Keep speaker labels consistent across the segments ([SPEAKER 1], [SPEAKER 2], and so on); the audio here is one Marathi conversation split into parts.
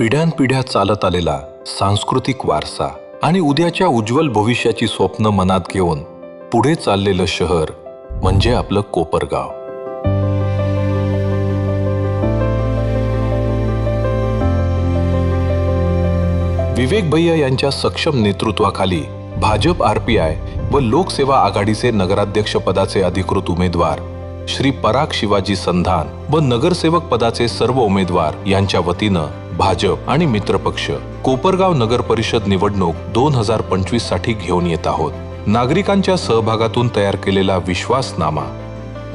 [SPEAKER 1] पिढ्यानपिढ्या चालत आलेला सांस्कृतिक वारसा आणि उद्याच्या उज्ज्वल भविष्याची स्वप्न मनात घेऊन पुढे चाललेलं शहर म्हणजे आपलं कोपरगाव. विवेक भैया यांच्या सक्षम नेतृत्वाखाली भाजप आरपीआय व लोकसेवा आघाडीचे नगराध्यक्ष पदाचे अधिकृत उमेदवार श्री पराग शिवाजी संधान व नगरसेवक पदाचे सर्व उमेदवार यांच्या वतीनं भाजप आणि मित्रपक्ष कोपरगाव नगर परिषद निवडणूक दोन हजार पंचवीससाठी घेऊन येत आहोत. नागरिकांच्या सहभागातून तयार केलेला विश्वासनामा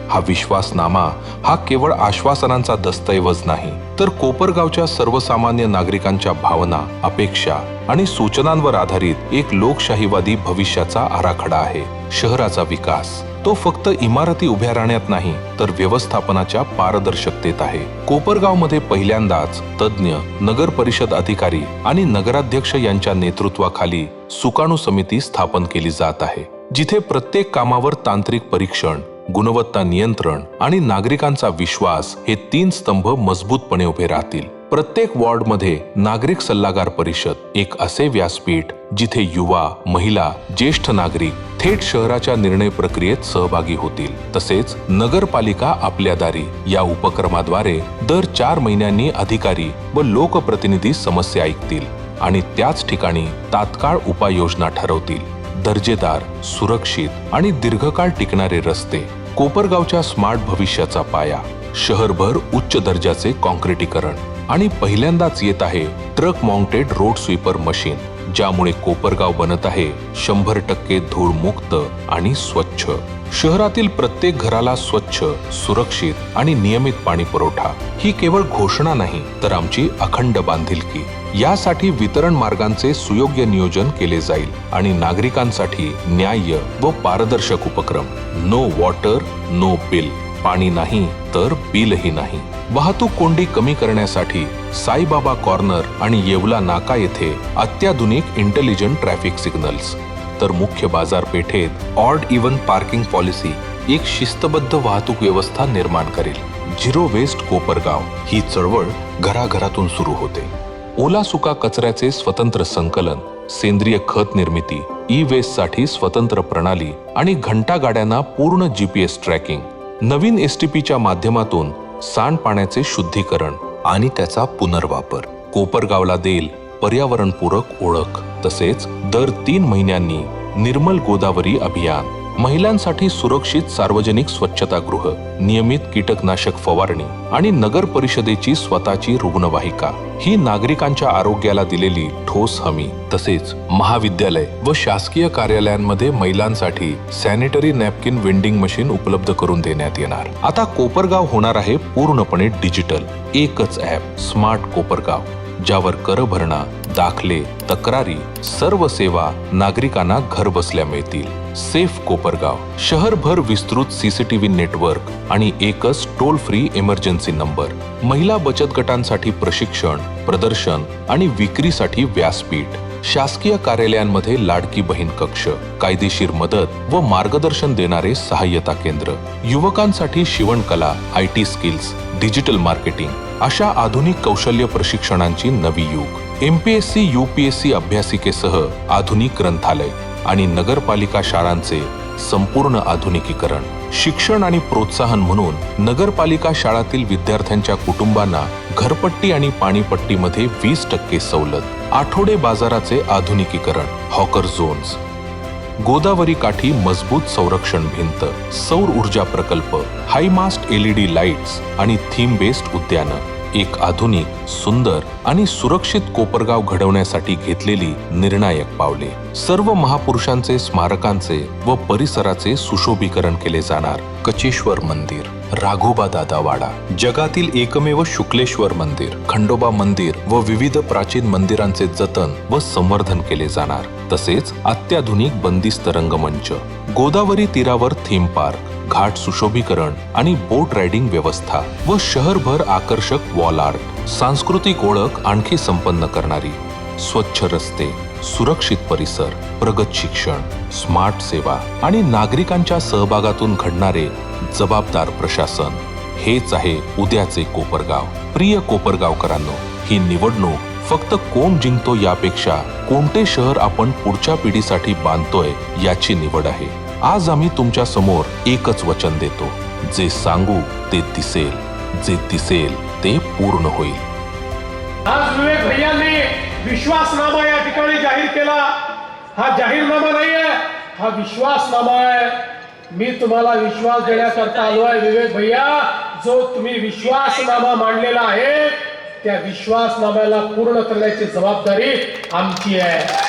[SPEAKER 1] हा विश्वासनामा हा केवळ आश्वासनांचा दस्तऐवज नाही तर कोपरगावच्या सर्वसामान्य नागरिकांच्या भावना अपेक्षा आणि सूचनांवर आधारित एक लोकशाहीवादी भविष्याचा आराखडा आहे. शहराचा विकास तो फक्त इमारती उभ्या राहण्यात नाही तर व्यवस्थापनाच्या पारदर्शकतेत आहे. कोपरगावमध्ये पहिल्यांदाच तज्ज्ञ नगर परिषद अधिकारी आणि नगराध्यक्ष यांच्या नेतृत्वाखाली सुकाणू समिती स्थापन केली जात आहे जिथे प्रत्येक कामावर तांत्रिक परीक्षण गुणवत्ता नियंत्रण आणि नागरिकांचा विश्वास हे तीन स्तंभ मजबूतपणे उभे राहतील. प्रत्येक वॉर्डमध्ये नागरिक सल्लागार परिषद एक असे व्यासपीठ जिथे युवा महिला ज्येष्ठ नागरिक थेट शहराच्या निर्णय प्रक्रियेत सहभागी होतील. तसेच नगरपालिका आपल्या दारी या उपक्रमाद्वारे दर चार महिन्यांनी अधिकारी व लोकप्रतिनिधी समस्या ऐकतील आणि त्याच ठिकाणी तात्काळ उपाययोजना ठरवतील. दर्जेदार सुरक्षित आणि दीर्घकाळ टिकणारे रस्ते कोपरगावच्या स्मार्ट भविष्याचा पाया शहरभर उच्च दर्जाचे कॉन्क्रिटीकरण आणि पहिल्यांदाच येत आहे truck mounted road sweeper machine ज्यामुळे कोपरगाव बनत आहे शंभर टक्के धूळ मुक्त आणि स्वच्छ. शहरातील प्रत्येक घराला स्वच्छ सुरक्षित आणि नियमित पाणी पुरवठा ही केवळ घोषणा नाही तर आमची अखंड बांधिलकी. यासाठी वितरण मार्गांचे सुयोग्य नियोजन केले जाईल आणि नागरिकांसाठी न्याय्य व पारदर्शक उपक्रम. No water no bill. पाणी नाही तर बिलही नाही. वाहतूक कोंडी कमी करण्यासाठी साईबाबा कॉर्नर आणि येवला नाका येथे अत्याधुनिक इंटेलिजंट ट्रॅफिक सिग्नल्स. तर मुख्य बाजारपेठेत ऑड इव्हन पार्किंग पॉलिसी एक शिस्तबद्ध वाहतूक व्यवस्था निर्माण करेल. झिरो वेस्ट कोपरगाव ही चळवळ घराघरातून सुरू होते. ओला सुका कचऱ्याचे स्वतंत्र संकलन सेंद्रिय खत निर्मिती ई वेस्टसाठी स्वतंत्र प्रणाली आणि घंटा गाड्यांना पूर्ण जीपीएस ट्रॅकिंग. नवीन एसटीपीच्या माध्यमातून सांडपाण्याचे शुद्धीकरण आणि त्याचा पुनर्वापर. कोपरगावला देईल पर्यावरणपूरक ओळख तसेच दर तीन महिन्यांनी निर्मल गोदावरी अभियान. महिलांसाठी सुरक्षित सार्वजनिक स्वच्छतागृह नियमित कीटकनाशक फवारणी आणि नगर परिषदेची स्वतःची रुग्णवाहिका. ही नागरिकांच्या आरोग्याला दिलेली ठोस हमी तसेच महाविद्यालय व शासकीय कार्यालयांमध्ये महिलांसाठी सॅनिटरी नॅपकिन वेंडिंग मशीन उपलब्ध करून देण्यात येणार. आता कोपरगाव होणार आहे पूर्णपणे डिजिटल एकच ॲप स्मार्ट कोपरगाव. ज्यावर कर भरणा दाखले तक्रारी सर्व सेवा नागरिकांना घर बसल्या मिळतील. सेफ कोपरगाव शहरभर विस्तृत सीसीटीव्ही नेटवर्क आणि एकच टोल फ्री इमर्जन्सी नंबर. महिला बचत गटांसाठी प्रशिक्षण प्रदर्शन आणि विक्रीसाठी व्यासपीठ. शासकीय कार्यालयांमध्ये लाडकी बहीण कक्ष कायदेशीर मदत व मार्गदर्शन देणारे सहाय्यता केंद्र. युवकांसाठी शिवणकला I T skills digital marketing अशा आधुनिक कौशल्य प्रशिक्षणांची नवी युग. एमपीएससी सी अभ्यासिकेसह आधुनिक ग्रंथालय आणि नगरपालिका शाळांचे संपूर्ण आधुनिकीकरण. शिक्षण आणि प्रोत्साहन म्हणून नगरपालिका शाळातील विद्यार्थ्यांच्या कुटुंबांना घरपट्टी आणि पाणीपट्टीमध्ये वीस टक्के सवलत. आठवडे बाजाराचे आधुनिकीकरण. हॉकर झोन्स गोदावरी काठी मजबूत संरक्षण भिंत सौर ऊर्जा प्रकल्प हायमास्ट एलईडी लाईट्स आणि थीम बेस्ड उद्यानं. एक आधुनिक सुंदर आणि सुरक्षित कोपरगाव घडवण्यासाठी घेतलेली निर्णायक पावले. सर्व महापुरुषांचे स्मारकांचे व परिसराचे सुशोभीकरण केले जाणार कचेश्वर मंदिर राघोबा दादा वाडा. जगातील एकमेव शुक्लेश्वर मंदिर खंडोबा मंदिर व विविध प्राचीन मंदिरांचे जतन व संवर्धन केले जाणार. तसेच अत्याधुनिक बंदिस्त रंगमंच गोदावरी तीरावर थीम पार्क घाट सुशोभीकरण आणि बोट रायडिंग व्यवस्था व शहरभर आकर्षक वॉल आर्ट सांस्कृतिक ओळख आणखी संपन्न करणारी स्वच्छ रस्ते सुरक्षित परिसर प्रगत शिक्षण स्मार्ट सेवा आणि नागरिकांच्या सहभागातून घडणारे जबाबदार प्रशासन हेच आहे उद्याचे कोपरगाव. प्रिय कोपरगावकरांनो ही निवडणूक फक्त कोण जिंकतो यापेक्षा कोणते शहर आपण पुढच्या पिढीसाठी बांधतोय याची निवड आहे. आज आम्ही तुमच्यासमोर एकच वचन देतो. जे सांगू ते दिसेल. जे दिसेल ते पूर्ण होईल.
[SPEAKER 2] आज विवेक भैयांनी विश्वासनामा या ठिकाणी जाहीर केला. हा जाहीरनामा नाही आहे हा विश्वासनामा आहे. मी तुम्हाला विश्वास देण्याकरता आलो आहे विवेक भैया. जो तुम्ही विश्वासनामा मांडलेला आहे त्या विश्वासनाम्याला पूर्ण करण्याची जबाबदारी आमची आहे.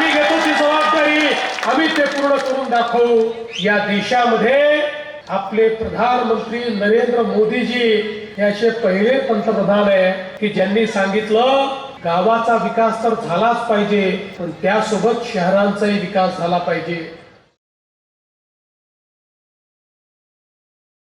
[SPEAKER 2] आम्ही घेतो ती जबाबदारी. आम्ही ते पूर्ण करून दाखवू. या देशामध्ये आपले प्रधानमंत्री नरेंद्र मोदीजी याचे पहिले पंतप्रधान आहे की ज्यांनी सांगितलं गावाचा विकास तर झालाच पाहिजे पण त्यासोबत शहरांचाही विकास झाला पाहिजे.